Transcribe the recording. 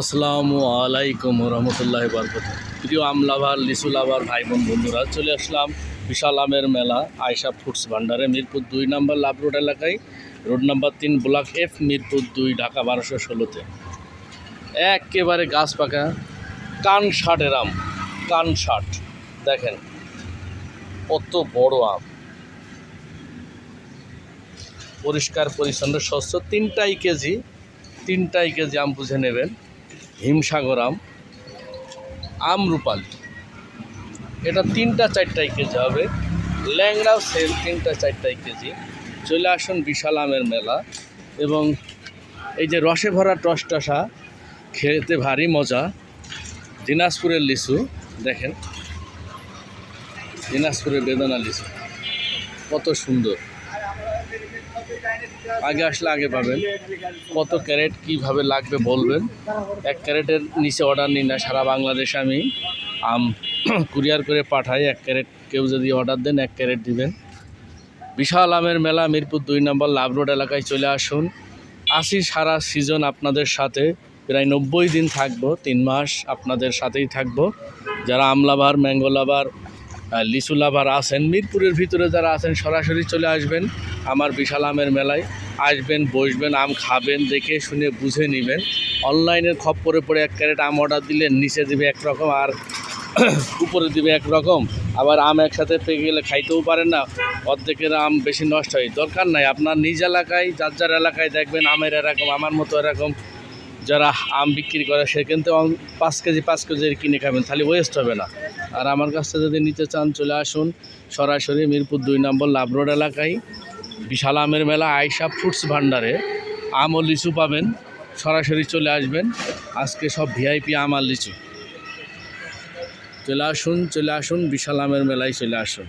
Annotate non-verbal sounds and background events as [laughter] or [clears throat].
আসসালামু আলাইকুম রহমতুল্লাহ বরকত প্রিয় আমলাভার লিচু লাভার ভাই বোন বন্ধুরা, চলে আসলাম বিশাল আমের মেলা আয়সা ফুডস ভান্ডারে, মিরপুর দুই নম্বর লাভ রোড এলাকায়। রোড নাম্বার তিন ব্লক এফ, মিরপুর দুই, ঢাকা বারোশো ষোলোতে। একেবারে গাছ পাকা, কান ষাটের আম, কান ষাট। দেখেন, কত বড় আম। পরিষ্কার, পরিচ্ছন্ন শস্য তিনটাই কেজি তিনটাই কেজি আম বুঝে নেবেন। হিমসাগর আম এটা তিনটা চারটায় কেজি হবে। ল্যাংড়াও সেল তিনটা চারটায় কেজি। চলে আসুন বিশাল আমের মেলা এবং এই যে রসে ভরা টসটসা, খেতে ভারী মজা। দিনাজপুরের লিচু, দেখেন। দিনাজপুরের বেদনা লিচু। কত সুন্দর। আগে আসলে আগে পাবেন। কত ক্যারেট কীভাবে লাগবে বলবেন। এক ক্যারেটের নিচে অর্ডার নিই না সারা বাংলাদেশে আমি আম [clears throat] কুরিয়ার করে পাঠাই। এক ক্যারেট কেউ যদি অর্ডার দেন এক ক্যারেট দিবেন। বিশাল আমের মেলা মিরপুর দুই নম্বর লাভ রোড এলাকায় চলে আসুন। আসি সারা সিজন আপনাদের সাথে। প্রায় নব্বই দিন থাকব তিন মাস আপনাদের সাথেই থাকব। যারা আমলাভার ম্যাঙ্গো লাভার আহ, লিচু লাভার আছেন। মিরপুরের ভিতরে যারা আছেন, সরাসরি চলে আসবেন আমার বিশাল আমের মেলায়। আসবেন, বসবেন, আম খাবেন, দেখে শুনে বুঝে নেবেন। অনলাইনের খপ্পরে পরে এক ক্যারেট আম অর্ডার দিলে নিচে দিবে একরকম আর [clears throat] উপরে দিবে একরকম আবার আম একসাথে পেয়ে গেলে খাইতেও পারেন না। অর্ধেকের আম বেশি নষ্ট হয়। দরকার নাই। আপনার নিজ এলাকায়, যার যার এলাকায় দেখবেন আমের এরকম, আমার মতো এরকম যারা আম বিক্রি করে সে কিন্তু আম- পাঁচ কেজি পাঁচ কেজি কিনে খাবেন, তাহলে ওয়েস্ট হবে না। আর আমার কাছ থেকে যদি নিতে চান, চলে আসুন সরাসরি মিরপুর দুই নম্বর লাভ রোড এলাকায়। বিশাল আমের মেলা আয়সা ফুডস ভান্ডারে আম ও লিচু পাবেন, সরাসরি চলে আসবেন। আজকে সব ভিআইপি আম আর লিচু। চলে আসুন চলে আসুন, বিশাল আমের মেলায় চলে আসুন।